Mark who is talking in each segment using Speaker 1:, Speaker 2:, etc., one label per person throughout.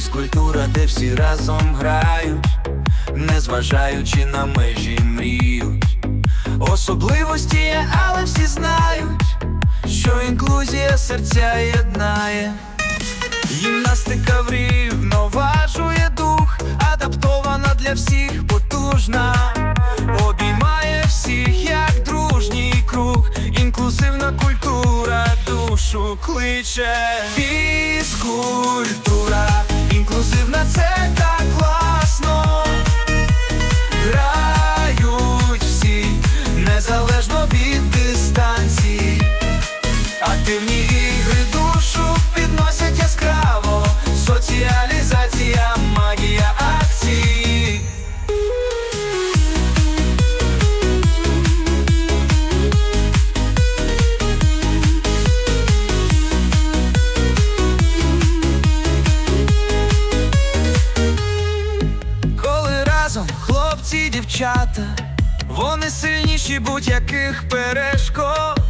Speaker 1: Фізкультура, де всі разом грають, незважаючи на межі мріють. Особливості є, але всі знають, що інклюзія серця єднає. Гімнастика врівноважує дух, адаптована для всіх, потужна, обіймає всіх як дружній круг, інклюзивна культура душу кличе. Фізкультура, дівчата, вони сильніші будь-яких перешкод.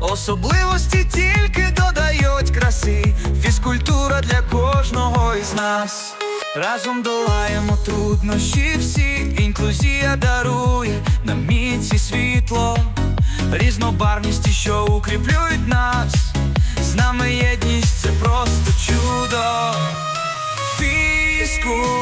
Speaker 1: Особливості тільки додають краси, фізкультура для кожного із нас. Разом долаємо труднощі всі, інклюзія дарує нам міць світло, різнобарвності, що укріплюють нас. З нами єдність це просто чудо. Фізкультура